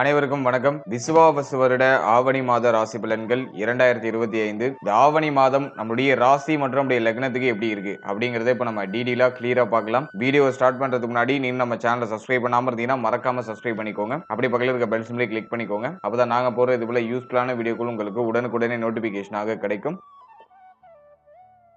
அனைவருக்கும் வணக்கம். விசுவாவசு வருட ஆவணி மாத ராசி பலன்கள் இரண்டாயிரத்தி இருபத்தி ஐந்து. இந்த ஆவணி மாதம் நம்முடைய ராசி மற்றும் நம்முடைய லக்னத்துக்கு எப்படி இருக்கு? அப்படிங்கறத இப்ப நம்ம டீடெயிலா கிளியரா பார்க்கலாம். வீடியோ ஸ்டார்ட் பண்றதுக்கு முன்னாடி நீங்க நம்ம சேனலை சப்ஸ்கிரைப் பண்ணாம இருந்தீங்கன்னா மறக்காம சப்ஸ்கிரைப் பண்ணிக்கோங்க. அப்படி பக்கத்தில் இருக்க பெல் சிம்லே கிளிக் பண்ணிக்கோங்க. அப்பதான் நாங்க போற இது போல யூஸ்ஃபுல்லான வீடியோக்கள் உங்களுக்கு உடனுக்குடனே நோட்டிபிகேஷனாக கிடைக்கும்.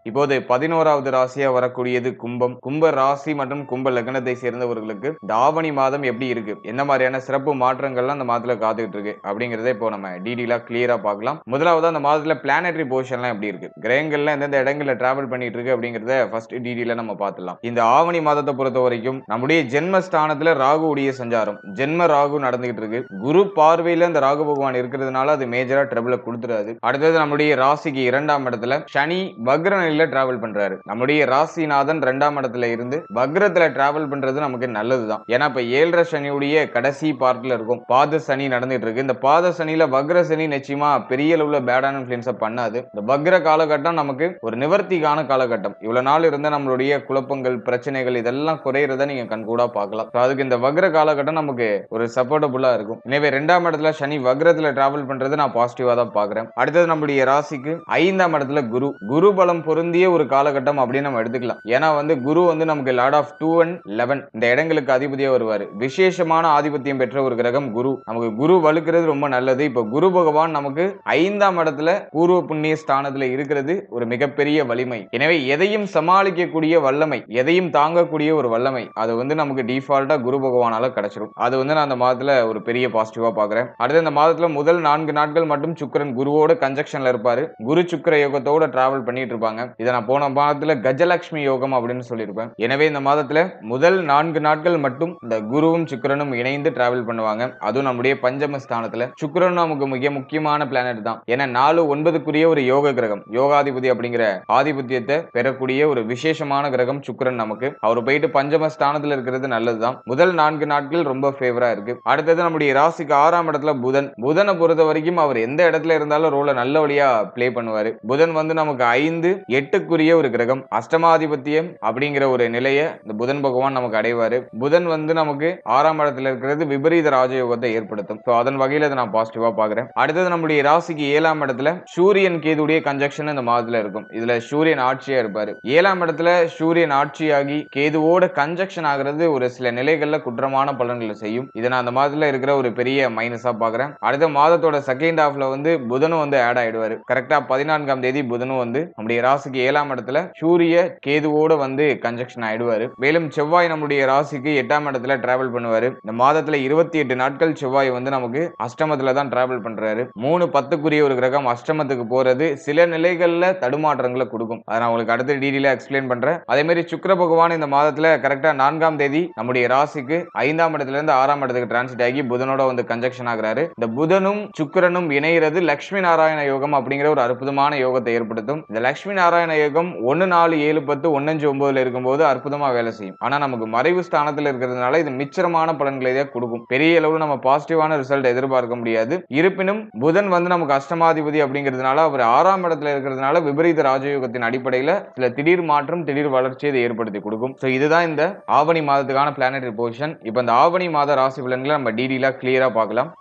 இப்போது பதினோராவது ராசியா வரக்கூடியது கும்பம். கும்ப ராசி மற்றும் கும்ப லக்னத்தை சேர்ந்தவர்களுக்கு தாவணி மாதம் எப்படி இருக்கு? என்ன மாதிரியான சிறப்பு மாற்றங்கள்லாம் அந்த மாதத்துல காத்துக்கிட்டு இருக்கு? அப்படிங்கறத இப்போ நம்ம டீடெயிலா கிளியரா பார்க்கலாம். முதலாவது அந்த மாதத்துல பிளானட்டரி பொசிஷன்லாம் எப்படி இருக்கு? கிரகங்கள்ல எந்தெந்த இடங்கள்ல டிராவல் பண்ணிட்டு இருக்கு அப்படிங்கறத ஃபர்ஸ்ட் டீடெயிலா நம்ம பார்த்துலாம் இந்த ஆவணி மாதத்தை பொறுத்த வரைக்கும் நம்முடைய ஜென்மஸ்தானத்துல ராகு உடைய சஞ்சாரம். ஜென்ம ராகு நடந்துகிட்டு இருக்கு. குரு பார்வையில இந்த ராகு பகவான் இருக்கிறதுனால அது மேஜரா ட்ரபிள கொடுத்துறாது அடுத்தது நம்முடைய ராசிக்கு இரண்டாம் இடத்துல சனி வக்ர நிலையில டிராவல் பண்றாரு. நம்முடைய ராசிநாதன் ரெண்டாம் இடத்துல இருந்து வக்ரத்துல டிராவல் பண்றது நமக்கு நல்லதுதான். ஏன்னா இப்ப ஏழரை சனியுடைய கடைசி பார்ட்ல இருக்கும். பாத சனி நடந்துட்டு இருக்கு. இந்த பாத சனியில வக்ர சனி நிச்சயமா பெரிய அளவுல பேடான இன்ஃபுளுன்ஸ பண்ணாது. இந்த வக்ர காலகட்டம் நமக்கு ஒரு நிவர்த்திக்கான காலகட்டம். இவ்வளவு நாள் இருந்த நம்மளுடைய குழப்பங்கள் பிரச்சனைகள் இதெல்லாம் குறையிறத நீங்க கண்கூடா பார்க்கலாம். அதுக்கு இந்த வக்ர காலகட்டம் நமக்கு ஒரு சப்போர்ட்டபுளா இருக்கும். எனவே ரெண்டாம் இடத்துல சனி வக்ரத்துல டிராவல் பண்றது நான் பாசிட்டிவா தான் பாக்குறேன் அடுத்தது நம்மளுடைய ராசிக்கு ஐந்தாம் இடத்துல குரு. குரு பலம் பொருந்திய ஒரு காலகட்டம் அப்படின்னு நம்ம எடுத்துக்கலாம். ஏன்னா வந்து குரு வந்து நமக்கு lord of two and eleven இந்த இடங்களுக்கு அதிபதியா வருவாரு. விசேஷமான ஆதிபத்தியம் பெற்ற ஒரு கிரகம் குரு. நமக்கு குரு வலுக்கிறது ரொம்ப நல்லது. இப்ப குரு பகவான் நமக்கு ஐந்தாம் இடத்துல பூர்வ புண்ணிய ஸ்தானத்துல இருக்கிறது ஒரு மிகப்பெரிய வலிமை. எனவே எதையும் சமாளிக்கக்கூடிய வல்லமை எதையும் தாங்கக்கூடிய ஒரு வல்லமை அது வந்து நமக்கு டிஃபால்ட்டா குரு பகவானால கிடைச்சிடும் அது வந்து நான் அந்த மாதத்துல ஒரு பெரிய பாசிட்டிவா பாக்குறேன். அடுத்து இந்த மாதத்துல முதல் நான்கு நாட்கள் மட்டும் சுக்கிரன் குருவோட கன்ஜெக்ஷன்ல இருப்பாரு. குரு சுக்கர யோகத்தோட டிராவல் பண்ணிட்டு இருப்பாங்க. இதை நான் போன மாதத்துல கஜலட்சுமி யோகம் அப்படின்னு சொல்லியிருப்பேன். எனவே இந்த மாதத்துல முதல் நான்கு நாட்கள் மட்டும் இந்த குருவும் சுக்கரனும் இணைந்து டிராவல் பண்ணுவாங்க. அதுவும் நம்முடைய பஞ்சம ஸ்தானத்துல சுக்கரன் நமக்கு மிக முக்கியமான பிளானட் தான். ஏன்னா நாலு ஒன்பதுக்குரிய ஒரு யோக கிரகம். யோகாதிபதி அப்படிங்கிற ஆதிபத்தியத்தை பெறக்கூடிய ஒரு விசேஷமான கிரகம் சுக்கரன் நமக்கு. அவர் போயிட்டு பஞ்சம ஸ்தானத்துல இருக்கிறது நல்லதுதான் முதல் நான்கு நாட்கள் ரொம்ப ஃபேவரா இருக்கு. அடுத்தது நம்முடைய ராசிக்கு ஆறாம் இடத்துல புதன். புதனை பொறுத்த வரைக்கும் அவர் எந்த இடத்துல இருந்தாலும் ரோலை நல்ல வழியா பிளே பண்ணுவாரு. புதன் வந்து நமக்கு ஐந்து எட்டுக்குரிய ஒரு கிரகம் அஷ்டமாதிபத்தியம் அப்படிங்கிற ஒரு நிலையை இந்த புதன் பகவான் நமக்கு அடைவாரு. புதன் வந்து நமக்கு ஆறாம் இடத்துல இருக்கிறது விபரீத ராஜயோகத்தை ஏற்படுத்தும். ஸோ அதன் வகையில் இதை நான் பாசிட்டிவா பாக்குறேன் அடுத்தது நம்முடைய ராசிக்கு ஏழாம் இடத்துல சூரியன் கேதுடைய கன்ஜெக்ஷன் இந்த மாதத்துல இருக்கும். இதுல சூரியன் ஆட்சியா இருப்பாரு. ஏழாம் இடத்துல சூரியன் ஆட்சியாகி கேதுவோட கன்ஜெக்ஷன் ஆகிறது ஒரு சில நிலைகள்ல குற்றமான பலன்களை செய்யும். இதை நான் அந்த மாதத்துல இருக்கிற ஒரு பெரிய மைனஸா பாக்குறேன் அடுத்த மாதத்தோட செகண்ட் ஹாஃப்ல வந்து புதனும் வந்து ஆட் ஆயிடுவாரு. கரெக்டா பதினான்காம் தேதி புதனும் வந்து நம்முடைய ராசிக்கு ஏழாம் இடத்துல சூரிய கேதுவோட வந்து கன்ஜெக்ஷன் ஆயிடுவாரு. மேலும் செவ்வாய் நம்முடைய ராசிக்கு எட்டாம் இடத்துல டிராவல் பண்ணுவாரு. இந்த மாதத்துல இருபத்தி எட்டு நாட்கள் செவ்வாய் வந்து நமக்கு அஷ்டமத்துல தான் டிராவல் பண்றாரு. மூணு பத்துக்குரிய ஒரு கிரகம் அஷ்டமத்துக்கு போறது சில நிலைகள்ல தடுமாற்றங்களை கொடுக்கும். அதை நான் உங்களுக்கு அடுத்த டீடெயிலா எக்ஸ்பிளைன் பண்றேன். அதே மாதிரி சுக்கர பகவான் இந்த மாதத்துல கரெக்டா நான்காம் தேதி நம்முடைய ராசிக்கு ஐந்தாம் இடத்துல இருந்து ஆறாம் இடத்துக்கு டிரான்சிட் ஆகி புதனோட வந்து கன்ஜெக்ஷன் ஆகிறாரு. இந்த புதனும் சுக்கிரனும் இணைகிறது லட்சுமி நாராயண யோகம் அப்படிங்கிற ஒரு அற்புதமான யோகத்தை ஏற்படுத்தும். இந்த லட்சுமி நாராயண யோகம் ஒன்று நாலு ஏழு பத்து ஒன்னஞ்சு ஒன்பதுல இருக்கும்போது அற்புதமா வேலை செய்யும். ஆனா நமக்கு மறைவு ஸ்தானத்தில் இருக்கிறதுனால இது மிச்சரமான பலன்களை தான் கொடுக்கும். பெரிய அளவு நம்ம பாசிட்டிவான ரிசல்ட் எதிர்பார்க்க முடியாது. இருப்பினும் புதன் வந்து நமக்கு அஷ்டமாதிபதி அப்படிங்கிறதுனால அவர் ஆறாம் இடத்துல இருக்கிறதுனால விபரீத ராஜயோகத்தின் அடிப்படையில சில திடீர் மாற்றம் திடீர் வளர்ச்சியை இதை ஏற்படுத்தி கொடுக்கும். ஸோ இதுதான் இந்த ஆவணி மாதத்துக்கான பிளானட் பொசிஷன் இப்போ இந்த ஆவணி மாத ராசி பலன்களை நம்ம டீடெயிலாக கிளியரா பார்க்கலாம்.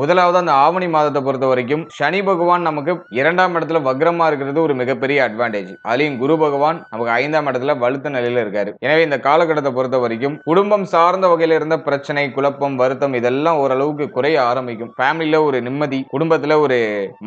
முதலாவது அந்த ஆவணி மாதத்தை பொறுத்த வரைக்கும் சனி பகவான் நமக்கு இரண்டாம் இடத்துல வக்ரமா இருக்கிறது ஒரு மிகப்பெரிய அட்வான்டேஜ் அதுலயும் குரு பகவான் நமக்கு ஐந்தாம் இடத்துல வலுத்த நிலையில இருக்காரு. எனவே இந்த காலகட்டத்தை பொறுத்த வரைக்கும் குடும்பம் சார்ந்த வகையில இருந்த பிரச்சனை குழப்பம் வருத்தம் இதெல்லாம் ஓரளவுக்கு குறைய ஆரம்பிக்கும். ஃபேமிலியில ஒரு நிம்மதி குடும்பத்துல ஒரு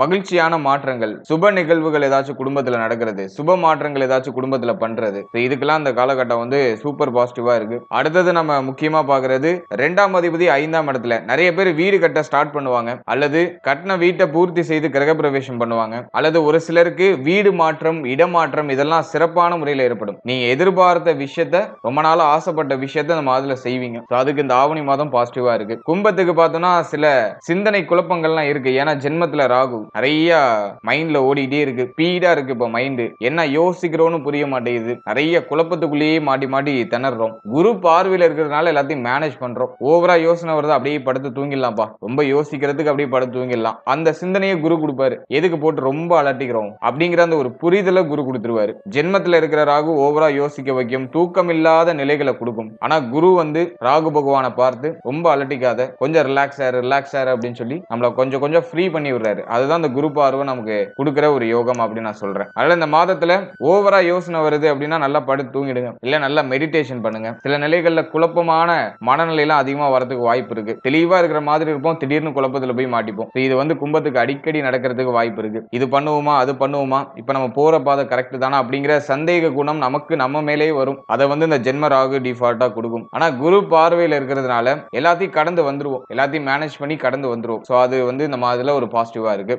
மகிழ்ச்சியான மாற்றங்கள் சுப நிகழ்வுகள் ஏதாச்சும் குடும்பத்துல நடக்கிறது சுப மாற்றங்கள் ஏதாச்சும் குடும்பத்துல பண்றது. இதுக்கெல்லாம் அந்த காலகட்டம் வந்து சூப்பர் பாசிட்டிவா இருக்கு. அடுத்தது நம்ம முக்கியமா பாக்குறது ரெண்டாம் அதிபதி ஐந்தாம் இடத்துல நிறைய பேர் வீடு கட்ட ஸ்டார்ட் பண்ணுவாங்க. அல்லது கட்டின வீட்டை பூர்த்தி செய்து கிரகப்பிரவேசம் பண்ணுவாங்க. அல்லது ஒரு சிலருக்கு வீடு மாற்றம் இடமாற்றம் இதெல்லாம் சிறப்பான முறையில் ஏற்படும். நீங்க எதிர்பார்த்த விஷயத்த ரொம்ப நாளா ஆசைப்பட்ட விஷயத்த நம்ம அதுல செய்வீங்க. அதுக்கு இந்த ஆவணி மாதம் பாசிட்டிவா இருக்கு. கும்பத்துக்கு பார்த்தோம்னா சில சிந்தனை குழப்பங்கள்லாம் இருக்கு. ஏன்னா ஜென்மத்துல ராகு நிறைய மைண்ட்ல ஓடிட்டே இருக்கு. ஸ்பீடா இருக்கு இப்ப மைண்டு என்ன யோசிக்கிறோன்னு புரிய மாட்டேங்குது. நிறைய குழப்பத்துக்குள்ளேயே மாட்டி மாட்டி திணறோம். குரு பார்வையில இருக்கிறதுனால எல்லாத்தையும் மேனேஜ் பண்றோம். ஓவரா யோசனை வருது அப்படியே படுத்து தூங்கிடலாம்ப்பா. ரொம்ப யோசி யோசிக்கிறதுக்கு அப்படியே படுத்து தூங்கிடலாம். அந்த சிந்தனையை குரு கொடுப்பாரு. எதுக்கு போட்டு ரொம்ப அலட்டிக்கிறோம்? அப்படிங்கிற அந்த ஒரு புரிதலை குரு கொடுத்துருவாரு. ஜென்மத்துல இருக்கிற ராகு ஓவரா யோசிக்க வைக்கும். தூக்கம் இல்லாத நிலைகளை கொடுக்கும். ஆனா குரு வந்து ராகு பகவானை பார்த்து ரொம்ப அலட்டிக்காத கொஞ்சம் ரிலாக்ஸ் ஆயிரு ரிலாக்ஸ் ஆயிரு அப்படின்னு சொல்லி நம்மள கொஞ்சம் கொஞ்சம் ஃப்ரீ பண்ணி விடுறாரு. அதுதான் அந்த குரு பார்வை நமக்கு கொடுக்குற ஒரு யோகம் அப்படின்னு நான் சொல்றேன். அதனால இந்த மாதத்துல ஓவரா யோசனை வருது அப்படின்னா நல்லா படுத்து தூங்கிடுங்க. இல்ல நல்லா மெடிடேஷன் பண்ணுங்க. சில நிலைகள்ல குழப்பமான மனநிலையெல்லாம் அதிகமா வரதுக்கு வாய்ப்பு இருக்கு. தெளிவா இருக்கிற மாதிரி இருப்போம். திடீர்னு குழப்பத்துல போய் மாட்டிப்போம். இது வந்து கும்பத்துக்கு அடிக்கடி நடக்கிறதுக்கு வாய்ப்பு இருக்கு. இது பண்ணுவோமா அது பண்ணுவோமா? இப்ப நம்ம போற பாதை கரெக்ட் தானா? அப்படிங்கிற சந்தேக குணம் நமக்கு நம்ம மேலேயே வரும். அதை வந்து இந்த ஜென்ம ராகு டிஃபால்ட்டா கொடுக்கும். ஆனா குரு பார்வையில இருக்கிறதுனால எல்லாத்தையும் கடந்து வந்துருவோம். எல்லாத்தையும் மேனேஜ் பண்ணி கடந்து வந்துருவோம். ஸோ அது வந்து நம்ம அதுல ஒரு பாசிட்டிவா இருக்கு.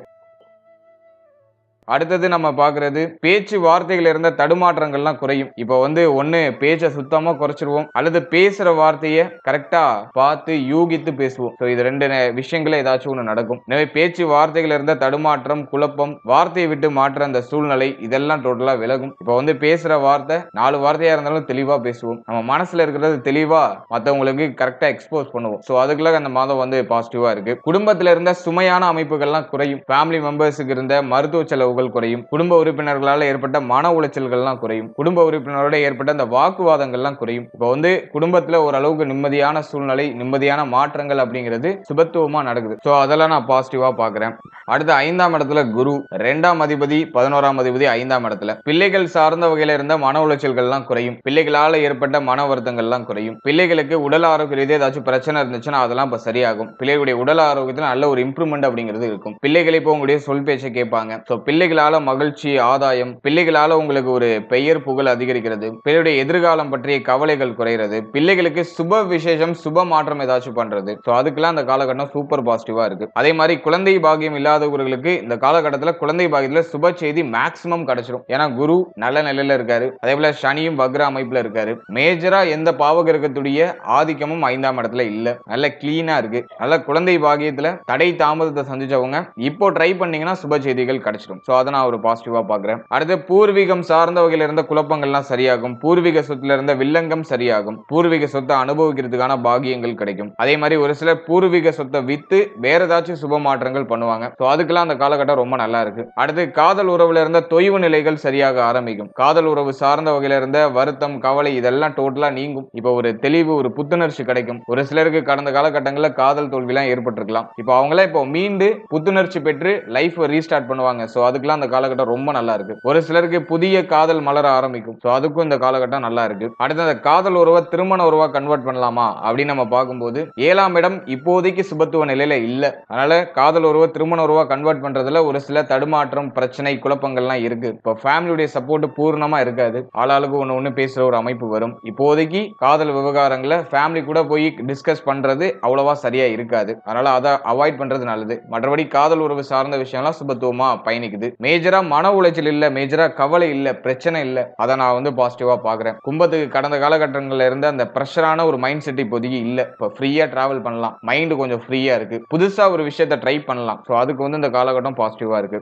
அடுத்தது நம்ம பார்க்கிறது பேச்சு வார்த்தைகள் இருந்த தடுமாற்றங்கள்லாம் குறையும். இப்போ வந்து ஒன்று பேச்சை சுத்தமா குறைச்சிருவோம். அல்லது பேசுற வார்த்தையை கரெக்டா பார்த்து யூகித்து பேசுவோம். ஸோ இது ரெண்டு விஷயங்கள ஏதாச்சும் ஒன்று நடக்கும். எனவே பேச்சு வார்த்தைகள் இருந்த தடுமாற்றம் குழப்பம் வார்த்தையை விட்டு மாற்ற அந்த சூழ்நிலை இதெல்லாம் டோட்டலா விலகும். இப்போ வந்து பேசுற வார்த்தை நாலு வார்த்தையா இருந்தாலும் தெளிவா பேசுவோம். நம்ம மனசுல இருக்கிறது தெளிவா மற்றவங்களுக்கு கரெக்டா எக்ஸ்போஸ் பண்ணுவோம். ஸோ அதுக்குள்ள அந்த மாதம் வந்து பாசிட்டிவா இருக்கு. குடும்பத்துல இருந்த சுமையான அமைப்புகள்லாம் குறையும். ஃபேமிலி மெம்பர்ஸுக்கு இருந்த மருத்துவ செலவுகள் குறையும். குடும்ப உறுப்பினர்களால் ஏற்பட்ட மன உளைச்சல்கள்லாம் குறையும். குடும்ப உறுப்பினரோட ஏற்பட்ட அந்த வாக்குவாதங்கள்லாம் குறையும். இப்போ வந்து குடும்பத்தில் ஓரளவுக்கு நிம்மதியான சூழ்நிலை நிம்மதியான மாற்றங்கள் அப்படிங்கிறது சுபத்துவமாக நடக்குது. ஸோ அதெல்லாம் நான் பாசிட்டிவா பார்க்குறேன் அடுத்து ஐந்தாம் இடத்துல குரு. ரெண்டாம் அதிபதி பதினோராம் அதிபதி ஐந்தாம் இடத்துல. பிள்ளைகள் சார்ந்த வகையில் இருந்த மன உளைச்சல்கள்லாம் குறையும். பிள்ளைகளால் ஏற்பட்ட மன வருத்தங்கள்லாம் குறையும். பிள்ளைகளுக்கு உடல் ஆரோக்கிய ரீதியா ஏதாச்சும் பிரச்சனை இருந்துச்சுன்னா அதெல்லாம் இப்போ சரியாகும். பிள்ளைகளுடைய உடல் ஆரோக்கியத்தில் நல்ல ஒரு இம்ப்ரூவ்மெண்ட் அப்படிங்கிறது இருக்கும். பிள்ளைகள் இப்போ உங்களுடைய சொல் பேச்சை கேட்பாங்க. ஸோ பிள்ளைகளால மகிழ்ச்சி ஆதாயம் பிள்ளைகளால உங்களுக்கு ஒரு பெயர் புகழ் அதிகரிக்கிறது. பிள்ளையுடைய எதிர்காலம் பற்றிய கவலைகள் குறைகிறது. பிள்ளைகளுக்கு சுப விசேஷம் சுப மாற்றம் ஏதாச்சும் பண்றது. ஸோ அதுக்கெல்லாம் அந்த காலகட்டம் சூப்பர் பாசிட்டிவா இருக்கு. அதே மாதிரி குழந்தை பாகியம் இல்லாதவர்களுக்கு இந்த காலகட்டத்தில் குழந்தை பாகியத்தில் சுப செய்தி மேக்சிமம் கிடைச்சிரும். ஏன்னா குரு நல்ல நிலையில இருக்காரு. அதே போல சனியும் வக்ர அமைப்புல இருக்காரு. மேஜரா எந்த பாவகிரகத்துடைய ஆதிக்கமும் ஐந்தாம் இடத்துல இல்ல. நல்ல கிளீனா இருக்கு. நல்ல குழந்தை பாகியத்துல தடை தாமதத்தை சந்திச்சவங்க இப்போ ட்ரை பண்ணீங்கன்னா சுப செய்திகள் கிடைச்சிடும் ஸோ அதை நான் ஒரு பாசிட்டிவாக பாக்குறேன் அடுத்து பூர்வீகம் சார்ந்த வகையில இருந்த குழப்பங்கள்லாம் சரியாகும். பூர்வீக சொத்துல இருந்த வில்லங்கம் சரியாகும். பூர்வீக சொத்தை அனுபவிக்கிறதுக்கான பாகியங்கள் கிடைக்கும். அதே மாதிரி ஒரு சிலர் பூர்வீக சொத்தை வித்து வேற ஏதாச்சும் சுப மாற்றங்கள் பண்ணுவாங்க. ஸோ அதுக்கெல்லாம் அந்த காலகட்டம் ரொம்ப நல்லா இருக்கு. அடுத்து காதல் உறவுல இருந்த தொய்வு நிலைகள் சரியாக ஆரம்பிக்கும். காதல் உறவு சார்ந்த வகையில இருந்த வருத்தம் கவலை இதெல்லாம் டோட்டலா நீங்கும். இப்போ ஒரு தெளிவு ஒரு புத்துணர்ச்சி கிடைக்கும். ஒரு சிலருக்கு கடந்த காலகட்டங்களில் காதல் தோல்விலாம் ஏற்பட்டிருக்கலாம். இப்போ அவங்களே இப்போ மீண்டு புத்துணர்ச்சி பெற்று லைஃப் ரீஸ்டார்ட் பண்ணுவாங்க. ஸோ அதுக்கெல்லாம் அந்த காலகட்டம் ரொம்ப நல்லா இருக்கு. ஒரு சிலருக்கு புதிய காதல் மலர ஆரம்பிக்கும். ஸோ அதுக்கும் இந்த காலகட்டம் நல்லா இருக்கு. அடுத்து அந்த காதல் உறவை திருமண உறவா கன்வெர்ட் பண்ணலாமா அப்படின்னு நம்ம பார்க்கும்போது ஏழாம் இடம் இப்போதைக்கு சுபத்துவ நிலையில இல்ல. அதனால காதல் உறவை திருமண உறவா கன்வெர்ட் பண்றதுல ஒரு சில தடுமாற்றம் பிரச்சனை குழப்பங்கள்லாம் இருக்கு. இப்போ ஃபேமிலியுடைய சப்போர்ட் பூர்ணமா இருக்காது. ஆளாளுக்கு ஒன்று ஒன்று பேசுற ஒரு அமைப்பு வரும். இப்போதைக்கு காதல் விவகாரங்களை ஃபேமிலி கூட போய் டிஸ்கஸ் பண்றது அவ்வளவா சரியா இருக்காது. அதனால அதை அவாய்ட் பண்றது நல்லது. மற்றபடி காதல் உறவு சார்ந்த விஷயம்லாம் சுபத்துவமா பயணிக்குது. மேஜரா மன உளைச்சல் இல்ல மேஜரா கவலை இல்ல பிரச்சனை இல்ல. அதை நான் வந்து பாசிட்டிவா பாக்குறேன். கும்பத்துக்கு கடந்த காலகட்டங்கள்ல இருந்த அந்த ப்ரெஷரான ஒரு மைண்ட் செட் இப்போதைக்கு இல்ல. இப்போ ஃப்ரீயா டிராவல் பண்ணலாம். மைண்ட் கொஞ்சம் ஃப்ரீயா இருக்கு. புதுசா ஒரு விஷயத்த ட்ரை பண்ணலாம். ஸோ அதுக்கு வந்து இந்த காலகட்டம் பாசிட்டிவா இருக்கு.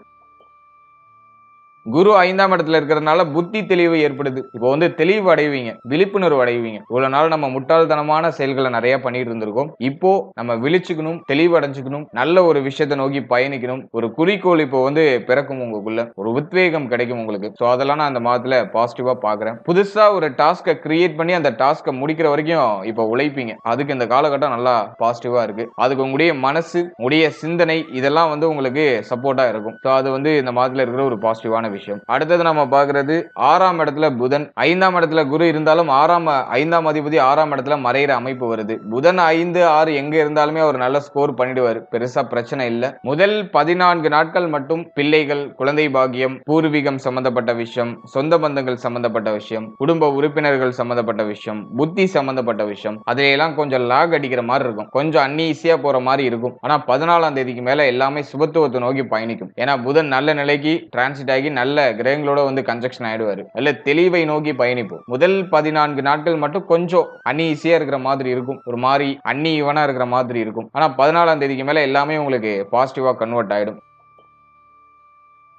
குரு ஐந்தாம் இடத்துல இருக்கிறதுனால புத்தி தெளிவு ஏற்படுது. இப்போ வந்து தெளிவு அடைவீங்க விழிப்புணர்வு அடைவீங்க. இவ்வளவு நாள் நம்ம முட்டாள்தனமான செயல்களை நிறைய பண்ணிட்டு இருந்திருக்கோம். இப்போ நம்ம விழிச்சுக்கணும் தெளிவு அடைஞ்சுக்கணும் நல்ல ஒரு விஷயத்தை நோக்கி பயணிக்கணும். ஒரு குறிக்கோள் இப்போ வந்து பிறக்கும் உங்களுக்குள்ள ஒரு உத்வேகம் கிடைக்கும் உங்களுக்கு. ஸோ அதெல்லாம் நான் அந்த மாதத்துல பாசிட்டிவா பாக்குறேன். புதுசா ஒரு டாஸ்கை கிரியேட் பண்ணி அந்த டாஸ்கை முடிக்கிற வரைக்கும் இப்போ உழைப்பீங்க. அதுக்கு இந்த காலகட்டம் நல்லா பாசிட்டிவா இருக்கு. அதுக்கு உங்களுடைய மனசு உங்களுடைய சிந்தனை இதெல்லாம் வந்து உங்களுக்கு சப்போர்ட்டா இருக்கும். ஸோ அது வந்து இந்த மாதத்துல இருக்கிற ஒரு பாசிட்டிவான விஷயம். அடுத்தது நம்ம பார்க்கிறது ஆறாம் இடத்துல புதன். ஐந்தாம் இடத்துல குரு இருந்தாலும் ஆறாம் ஐந்தாம் அதிபதி ஆறாம் இடத்துல மறைகிற அமைப்பு வருது. புதன் ஐந்து ஆறு எங்க இருந்தாலுமே அவர் நல்ல ஸ்கோர் பண்ணிடுவார். பெருசா பிரச்சனை இல்ல. முதல் பதினான்கு நாட்கள் மட்டும் பிள்ளைகள் குழந்தை பாக்கியம் பூர்வீகம் சம்பந்தப்பட்ட விஷயம் சொந்த பந்தங்கள் சம்பந்தப்பட்ட விஷயம் குடும்ப உறுப்பினர்கள் சம்பந்தப்பட்ட விஷயம் புத்தி சம்பந்தப்பட்ட விஷயம். அதிலெல்லாம் கொஞ்சம் லாக் அடிக்கிற மாதிரி இருக்கும். கொஞ்சம் அன்ஈஸியா போற மாதிரி இருக்கும். ஆனா பதினாலாம் தேதிக்கு மேல எல்லாமே சுபத்துவத்தை நோக்கி பயணிக்கும். ஏன்னா புதன் நல்ல நிலைக்கு டிரான்சிட் ஆகி நல்ல கிரகங்களோட வந்து கன்ஜெக்ஷன் ஆயிடுவாரு. நல்ல தெளிவை நோக்கி பயணிப்போம். முதல் பதினான்கு நாட்கள் மட்டும் கொஞ்சம் அன்ஈஸியா இருக்கிற மாதிரி இருக்கும். ஒரு மாதிரி அன்னி இவனா இருக்கிற மாதிரி இருக்கும். ஆனா பதினாலாம் தேதிக்கு மேல எல்லாமே உங்களுக்கு பாசிட்டிவா கன்வெர்ட் ஆயிடும்.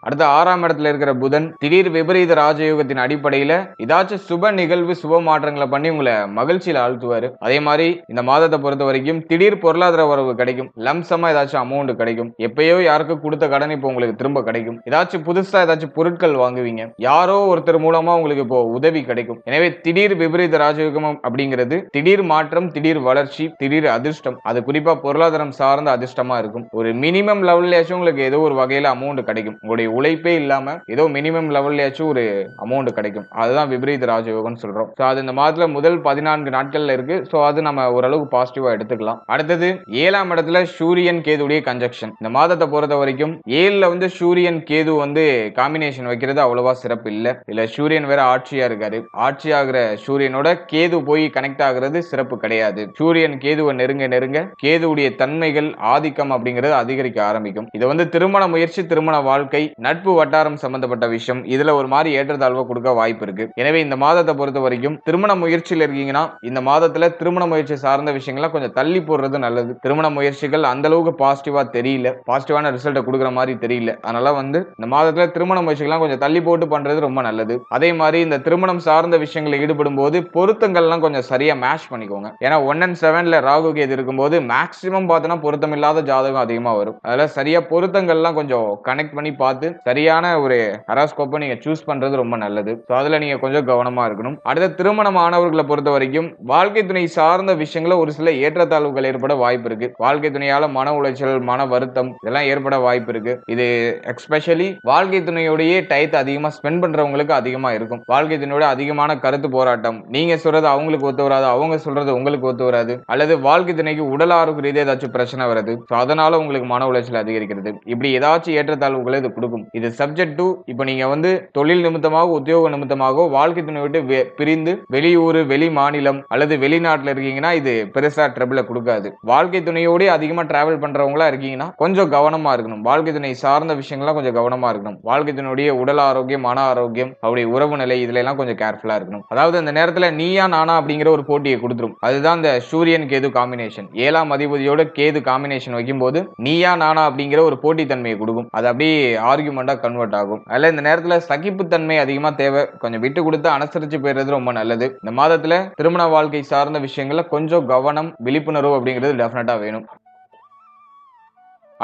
அடுத்த ஆறாம் இடத்துல இருக்கிற புதன் திடீர் விபரீத ராஜயோகத்தின் அடிப்படையில ஏதாச்சும் சுப நிகழ்வு சுப மாற்றங்களை பண்ணி உங்களை மகிழ்ச்சியில ஆழ்த்துவாரு. அதே மாதிரி இந்த மாதத்தை பொறுத்த வரைக்கும் திடீர் பொருளாதார வரவு கிடைக்கும். லம்சமா ஏதாச்சும் அமௌண்ட் கிடைக்கும். எப்பயோ யாருக்கு கொடுத்த கடன் இப்போ உங்களுக்கு திரும்ப கிடைக்கும். ஏதாச்சும் புதுசா ஏதாச்சும் பொருட்கள் வாங்குவீங்க. யாரோ ஒருத்தர் மூலமா உங்களுக்கு இப்போ உதவி கிடைக்கும். எனவே திடீர் விபரீத ராஜயோகம் அப்படிங்கிறது திடீர் மாற்றம் திடீர் வளர்ச்சி திடீர் அதிர்ஷ்டம். அது குறிப்பா பொருளாதாரம் சார்ந்த அதிர்ஷ்டமா இருக்கும். ஒரு மினிமம் லெவல்லையாச்சும் உங்களுக்கு ஏதோ ஒரு வகையில அமௌண்ட் கிடைக்கும். உங்களுடைய உழைப்பே இல்லாம ஏதோ மினிமம் லெவல்லையாச்சும் ஒரு அமௌண்ட் கிடைக்கும். அதுதான் விபரீத ராஜயோகம்னு சொல்றோம். ஸோ அது இந்த மாதத்துல முதல் பதினான்கு நாட்கள்ல இருக்கு. ஸோ அது நம்ம ஓரளவுக்கு பாசிட்டிவா எடுத்துக்கலாம். அடுத்தது ஏழாம் இடத்துல சூரியன் கேதுடைய கன்ஜெக்ஷன் இந்த மாதத்தை பொறுத்த வரைக்கும் ஏழுல வந்து சூரியன் கேது வந்து காம்பினேஷன் வைக்கிறது அவ்வளவா சிறப்பு இல்லை. இல்ல சூரியன் வேற ஆட்சியா இருக்காரு. ஆட்சி ஆகிற சூரியனோட கேது போய் கனெக்ட் ஆகுறது சிறப்பு கிடையாது. சூரியன் கேதுவை நெருங்க நெருங்க கேதுவுடைய தன்மைகள் ஆதிக்கம் அப்படிங்கிறது அதிகரிக்க ஆரம்பிக்கும். இது வந்து திருமண முயற்சி திருமண வாழ்க்கை நட்பு வட்டாரம் சம்பந்தப்பட்ட விஷயம். இதுல ஒரு மாதிரி ஏற்றத்தாழ்வு கொடுக்க வாய்ப்பு இருக்கு. எனவே இந்த மாதத்தை பொறுத்த வரைக்கும் திருமண முயற்சியில் இருக்கீங்கன்னா இந்த மாதத்துல திருமண முயற்சி சார்ந்த விஷயங்களை கொஞ்சம் தள்ளி போடுறது நல்லது. திருமண முயற்சிகள் அந்த அளவுக்கு பாசிட்டிவா தெரியல. பாசிட்டிவான ரிசல்ட்டை கொடுக்குற மாதிரி தெரியல. அதனால வந்து இந்த மாதத்துல திருமண முயற்சிகள்லாம் கொஞ்சம் தள்ளி போட்டு பண்றது ரொம்ப நல்லது. அதே மாதிரி இந்த திருமணம் சார்ந்த விஷயங்களில் ஈடுபடும் போது பொருத்தங்கள்லாம் கொஞ்சம் சரியா மேட்ச் பண்ணிக்கோங்க. ஏன்னா ஒன் அண்ட் செவன்ல ராகு கேது இருக்கும்போது மேக்சிமம் பார்த்தோன்னா பொருத்தம் இல்லாத ஜாதகம் அதிகமா வரும். அதில் சரியா பொருத்தங்கள்லாம் கொஞ்சம் கனெக்ட் பண்ணி பார்த்து சரியான ஒரு ஹராஸ்கோப்பை நீங்க சூஸ் பண்றது ரொம்ப நல்லது. ஸோ அதுல நீங்க கொஞ்சம் கவனமா இருக்கணும். அடுத்த திருமணம் ஆனவர்களை பொறுத்த வரைக்கும் வாழ்க்கை துணை சார்ந்த விஷயங்கள ஒரு சில ஏற்றத்தாழ்வுகள் ஏற்பட வாய்ப்பு இருக்கு. வாழ்க்கை துணையால மன உளைச்சல் மன வருத்தம் இதெல்லாம் ஏற்பட வாய்ப்பு இருக்கு. இது எக்ஸ்பெஷலி வாழ்க்கை துணையோடய டயத்தை அதிகமா ஸ்பெண்ட் பண்றவங்களுக்கு அதிகமா இருக்கும். வாழ்க்கை துணையோட அதிகமான கருத்து போராட்டம். நீங்க சொல்றது அவங்களுக்கு ஒத்து வராது அவங்க சொல்றது உங்களுக்கு ஒத்து வராது. அல்லது வாழ்க்கை துணைக்கு உடல் ஆரோக்கிய ரீதியாக ஏதாச்சும் பிரச்சனை வருது அதனால உங்களுக்கு மன உளைச்சல் அதிகரிக்கிறது. இப்படி ஏதாச்சும் ஏற்றத்தாழ்வுகளை இது கொடுக்கும். இருக்கும். இது சப்ஜெக்ட் டு இப்போ நீங்க வந்து தொழில் நிமித்தமாக உத்தியோக நிமித்தமாக வாழ்க்கை துணை விட்டு பிரிந்து வெளியூர் வெளி மாநிலம் அல்லது வெளிநாட்டில் இருக்கீங்கன்னா இது பெருசா ட்ரபிள கொடுக்காது. வாழ்க்கை துணையோடய அதிகமா டிராவல் பண்றவங்களா இருக்கீங்கன்னா கொஞ்சம் கவனமா இருக்கணும். வாழ்க்கை துணை சார்ந்த விஷயங்கள்லாம் கொஞ்சம் கவனமா இருக்கணும். வாழ்க்கை துணையுடைய உடல் ஆரோக்கியம் மன ஆரோக்கியம் அவருடைய உறவு நிலை இதுல எல்லாம் கொஞ்சம் கேர்ஃபுல்லா இருக்கணும். அதாவது அந்த நேரத்துல நீயா நானா அப்படிங்கிற ஒரு போட்டியை கொடுத்துரும். அதுதான் இந்த சூரியன் கேது காம்பினேஷன் ஏழாம் அதிபதியோட கேது காம்பினேஷன் வைக்கும்போது நீயா நானா அப்படிங்கிற ஒரு போட்டித்தன்மையை கொடுக்கும். அது அப்படியே ஆர்கியூ ஆர்குமெண்டா கன்வெர்ட் ஆகும். அதில் இந்த நேரத்துல சகிப்புத்தன்மை அதிகமா தேவை. கொஞ்சம் விட்டு கொடுத்து அனுசரித்து போயிடுறது ரொம்ப நல்லது. இந்த மாதத்துல திருமண வாழ்க்கை சார்ந்த விஷயங்களில் கொஞ்சம் கவனம் விழிப்புணர்வு அப்படிங்கிறது டெஃபினட்டாக வேணும்.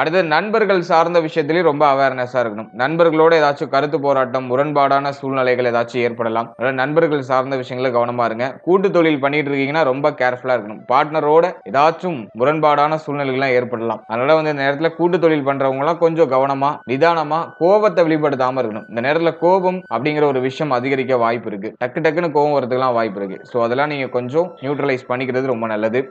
அடுத்து நண்பர்கள் சார்ந்த விஷயத்திலேயும் ரொம்ப அவேர்னஸா இருக்கணும். நண்பர்களோட ஏதாச்சும் கருத்து போராட்டம் முரண்பாடான சூழ்நிலைகள் ஏதாச்சும் ஏற்படலாம். அதனால் நண்பர்கள் சார்ந்த விஷயங்கள கவனமா இருங்க. கூட்டு தொழில் பண்ணிட்டு இருக்கீங்கன்னா ரொம்ப கேர்ஃபுல்லா இருக்கணும். பார்ட்னரோட ஏதாச்சும் முரண்பாடான சூழ்நிலைகள்லாம் ஏற்படலாம். அதனால வந்து இந்த நேரத்துல கூட்டு தொழில் பண்றவங்க எல்லாம் கொஞ்சம் கவனமா நிதானமா கோபத்தை வெளிப்படுத்தாம இருக்கணும். இந்த நேரத்துல கோபம் அப்படிங்கிற ஒரு விஷயம் அதிகரிக்க வாய்ப்பு இருக்கு. டக்கு டக்குன்னு கோபம் வரதுக்குலாம் வாய்ப்பு இருக்கு. ஸோ அதெல்லாம் நீங்க கொஞ்சம் நியூட்ரலைஸ் பண்ணிக்கிறது ரொம்ப நல்லது.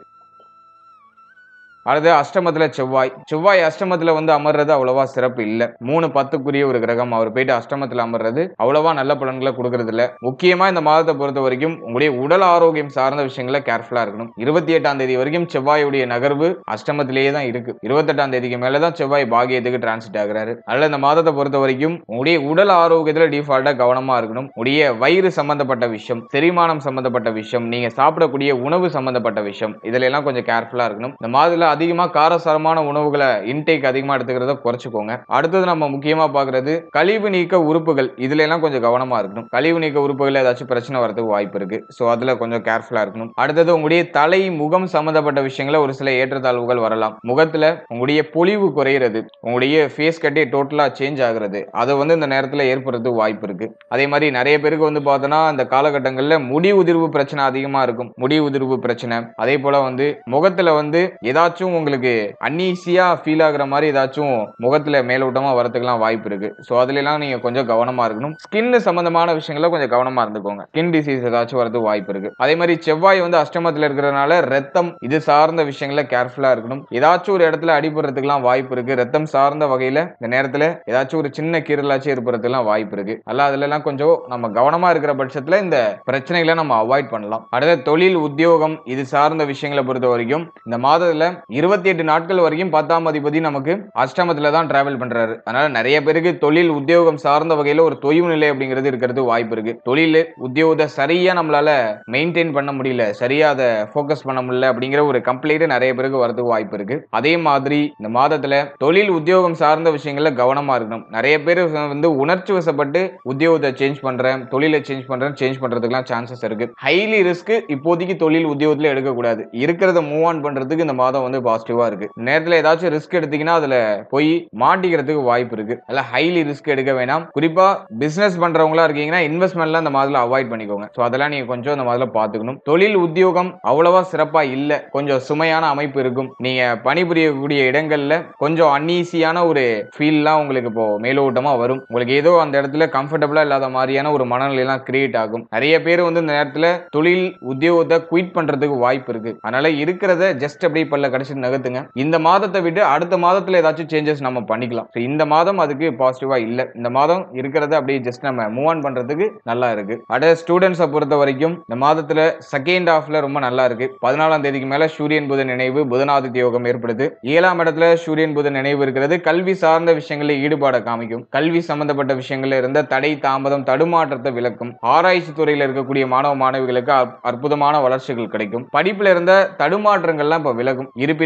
அடுத்து அஷ்டமத்துல செவ்வாய். செவ்வாய் அஷ்டமத்துல வந்து அமர்றது அவ்வளவா சிறப்பு இல்ல. மூணு பத்துக்குரிய ஒரு கிரகம். அவர் போயிட்டு அஷ்டமத்துல அமர்றது அவ்வளவா நல்ல பலன்களை கொடுக்கறது இல்ல முக்கியமா இந்த மாதத்தை பொறுத்த வரைக்கும் உங்களுடைய உடல் ஆரோக்கியம் சார்ந்த விஷயங்கள கேர்ஃபுல்லா இருக்கணும். இருபத்தி எட்டாம் தேதி வரைக்கும் செவ்வாயுடைய நகர்வு அஷ்டமத்திலேயே தான் இருக்கு. இருபத்தெட்டாம் தேதிக்கு மேலதான் செவ்வாய் பாகியத்துக்கு டிரான்சிட் ஆகிறாரு. அதனால இந்த மாதத்தை பொறுத்த வரைக்கும் உங்களுடைய உடல் ஆரோக்கியத்துல டிஃபால்ட்டா கவனமா இருக்கணும். உடைய வயிறு சம்பந்தப்பட்ட விஷயம் செரிமானம் சம்பந்தப்பட்ட விஷயம் நீங்க சாப்பிடக்கூடிய உணவு சம்பந்தப்பட்ட விஷயம் இதுல எல்லாம் கொஞ்சம் கேர்ஃபுல்லா இருக்கணும். இந்த மாதத்துல அதிகமா காரசாரமான உணவுகளை இன்டேக் அதிகமா எடுத்துக்கிறத குறைச்சுக்கோங்க. அடுத்தது நம்ம முக்கியமா பாக்குறது கழிவு நீக்க உறுப்புகள். இதுல எல்லாம் கொஞ்சம் கவனமா இருக்கணும். கழிவு நீக்க உறுப்புகள் ஏதாச்சும் பிரச்சனை வரதுக்கு வாய்ப்பு இருக்கு. ஸோ அதுல கொஞ்சம் கேர்ஃபுல்லா இருக்கணும். அடுத்தது உங்களுடைய தலை முகம் சம்பந்தப்பட்ட விஷயங்கள ஒரு சில ஏற்றத்தாழ்வுகள் வரலாம். முகத்துல உங்களுடைய பொலிவு குறையிறது. உங்களுடைய ஃபேஸ் கட்டே டோட்டலா சேஞ்ச் ஆகுறது. அது வந்து இந்த நேரத்துல ஏற்படுறதுக்கு வாய்ப்பு இருக்கு. அதே மாதிரி நிறைய பேருக்கு வந்து பார்த்தோன்னா அந்த காலகட்டங்கள்ல முடி உதிர்வு பிரச்சனை அதிகமா இருக்கும். முடி உதிர்வு பிரச்சனை. அதே போல வந்து முகத்துல வந்து ஏதாச்சும் உங்களுக்கு அன்னீசியா ஃபீல் ஆகுற மாதிரி ஏதாச்சும் முகத்துல மேலோட்டமா வரதுக்கெல்லாம் வாய்ப்பு இருக்கு. ஸோ அதுல எல்லாம் நீங்க கொஞ்சம் கவனமா இருக்கணும். ஸ்கின் சம்பந்தமான விஷயங்கள கொஞ்சம் கவனமா இருந்துக்கோங்க. ஸ்கின் டிசீஸ் ஏதாச்சும் வரது வாய்ப்பு இருக்கு. அதே மாதிரி செவ்வாய் வந்து அஷ்டமத்துல இருக்கிறதுனால ரத்தம் இது சார்ந்த விஷயங்கள கேர்ஃபுல்லா இருக்கணும். ஏதாச்சும் ஒரு இடத்துல அடிபடுறதுக்கெல்லாம் வாய்ப்பு இருக்கு. ரத்தம் சார்ந்த வகையில இந்த நேரத்துல ஏதாச்சும் ஒரு சின்ன கீரலாச்சும் ஏற்படுறதுக்கெல்லாம் வாய்ப்பு இருக்கு. அல்ல அதுல எல்லாம் கொஞ்சம் நம்ம கவனமா இருக்கிற பட்சத்துல இந்த பிரச்சனைகளை நம்ம அவாய்ட் பண்ணலாம். அடுத்த தொழில் உத்தியோகம் இது சார்ந்த விஷயங்களை பொறுத்த வரைக்கும் இந்த மாதத்துல இருபத்தி எட்டு நாட்கள் வரைக்கும் பத்தாம் அதிபதி நமக்கு அஷ்டமத்தில் தான் டிராவல் பண்றாரு. அதனால நிறைய பேருக்கு தொழில் உத்தியோகம் சார்ந்த வகையில் ஒரு தொய்வு நிலை அப்படிங்கிறது இருக்கிறது வாய்ப்பு இருக்கு. தொழில் உத்தியோகத்தை சரியா நம்மளால மெயின்டைன் பண்ண முடியல சரியா அதை ஃபோக்கஸ் பண்ண முடியல அப்படிங்கிற ஒரு கம்ப்ளைண்ட் நிறைய பேருக்கு வரதுக்கு வாய்ப்பு இருக்கு. அதே மாதிரி இந்த மாதத்துல தொழில் உத்தியோகம் சார்ந்த விஷயங்கள்ல கவனமா இருக்கணும். நிறைய பேர் வந்து உணர்ச்சி வசப்பட்டு உத்தியோகத்தை சேஞ்ச் பண்றேன் தொழிலை சேஞ்ச் பண்றேன் சேஞ்ச் பண்றதுக்குலாம் சான்சஸ் இருக்கு. ஹைலி ரிஸ்க் இப்போதைக்கு தொழில் உத்தியோகத்துல எடுக்கக்கூடாது. இருக்கிறத மூவ் ஆன் பண்றதுக்கு இந்த மாதம் வந்து பாசிட்டிவா இருக்கு. நேரத்துல ஏதாச்சும் ரிஸ்க் எடுத்தீங்கன்னா அதுல போய் மாட்டிக்கிறதுக்கு வாய்ப்பு இருக்கு. அதில் ஹைலி ரிஸ்க் எடுக்க வேணாம். குறிப்பா பிசினஸ் பண்றவங்களா இருக்கீங்கன்னா இன்வெஸ்ட்மெண்ட்லாம் அந்த மாதிரில அவாய்ட் பண்ணிக்கோங்க. ஸோ அதெல்லாம் நீங்க கொஞ்சம் அந்த மாதிரில பாத்துக்கணும் தொழில் உத்தியோகம் அவ்வளவா சிறப்பா இல்ல. கொஞ்சம் சுமையான அமைப்பு இருக்கும். நீங்க பணிபுரியக்கூடிய இடங்கள்ல கொஞ்சம் அன்ஈசியான ஒரு ஃபீல்லாம் உங்களுக்கு இப்போ மேலோட்டமா வரும். உங்களுக்கு ஏதோ அந்த இடத்துல கம்ஃபர்டபுளா இல்லாத மாதிரியான ஒரு மனநிலையெல்லாம் கிரியேட் ஆகும். நிறைய பேர் வந்து இந்த நேரத்துல தொழில் உத்தியோகத்தை குயிட் பண்றதுக்கு வாய்ப்பு இருக்கு. அதனால இருக்கிறத ஜஸ்ட் அப்படியே பல்ல கடைசி நகர்த்துங்க. இந்த மாதத்தை விட்டு அடுத்த மாதத்துல ஏதாச்சும் சேஞ்சஸ் நம்ம பண்ணிக்கலாம். So இந்த மாதம் அதுக்கு பாசிட்டிவா இல்ல. இந்த மாதம் இருக்கிறத அப்படியே ஜஸ்ட் நம்ம மூவ் ஆன் பண்றதுக்கு நல்லா இருக்கு. அடுத்த ஸ்டூடெண்ட்ஸை பொறுத்த வரைக்கும் இந்த மாதத்துல செகண்ட் ஹாஃப்ல ரொம்ப நல்லா இருக்கு. பதினாலாம் தேதிக்கு மேல சூரியன் புதன் நினைவு புதனாதித்ய யோகம் ஏற்படுது. ஏழாம் இடத்துல சூரியன் புதன் நினைவு இருக்கிறது. கல்வி சார்ந்த விஷயங்களில் ஈடுபாட காமிக்கும். கல்வி சம்பந்தப்பட்ட விஷயங்கள்ல இருந்த தடை தாமதம் தடுமாற்றத்தை விளக்கும். ஆராய்ச்சி துறையில் இருக்கக்கூடிய மாணவ மாணவிகளுக்கு அற்புதமான வளர்ச்சிகள் கிடைக்கும். படிப்புல இருந்த தடுமாற்றங்கள்லாம் இப்ப விலகும். இருப்பினும்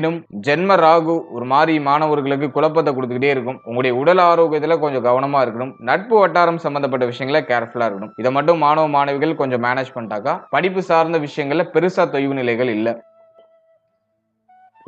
ஜென்ம ராகு ஒரு மாதிரி மாணவர்களுக்கு குழப்பத்தை கொடுத்துக்கிட்டே இருக்கும். உங்களுடைய உடல் ஆரோக்கியத்துல கொஞ்சம் கவனமா இருக்கணும். நட்பு வட்டாரம் சம்பந்தப்பட்ட விஷயங்கள கேர்ஃபுல்லா இருக்கணும். இதை மட்டும் மாணவ மாணவிகள் கொஞ்சம் மேனேஜ் பண்ணிட்டாக்கா படிப்பு சார்ந்த விஷயங்கள்ல பெருசா தொய்வு நிலைகள் இல்லை.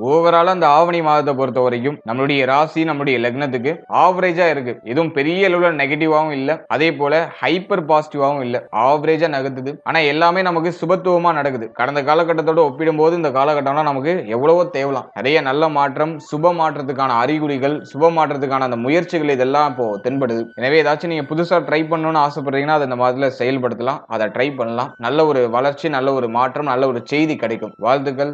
ஓவராலா அந்த ஆவணி மாதத்தை பொறுத்த வரைக்கும் நம்மளுடைய ராசி நம்மளுடைய லக்னத்துக்கு ஆவரேஜா இருக்கு. எதுவும் பெரிய அளவுல நெகட்டிவாகவும் இல்லை. அதே போல ஹைப்பர் பாசிட்டிவாகவும் இல்லை. ஆவரேஜா நகர்த்துது. ஆனா எல்லாமே நமக்கு சுபத்துவமா நடக்குது. கடந்த காலகட்டத்தோட ஒப்பிடும்போது இந்த காலகட்டம்லாம் நமக்கு எவ்வளவோ தேவலாம். நிறைய நல்ல மாற்றம் சுப மாற்றத்துக்கான அறிகுறிகள் சுப மாற்றத்துக்கான அந்த முயற்சிகள் இதெல்லாம் இப்போ தென்படுது. எனவே ஏதாச்சும் நீங்க புதுசா ட்ரை பண்ணணும்னு ஆசைப்படுறீங்கன்னா அதை இந்த மாதிரில செயல்படுத்தலாம். அதை ட்ரை பண்ணலாம். நல்ல ஒரு வளர்ச்சி நல்ல ஒரு மாற்றம் நல்ல ஒரு செய்தி கிடைக்கும். வாழ்த்துக்கள்.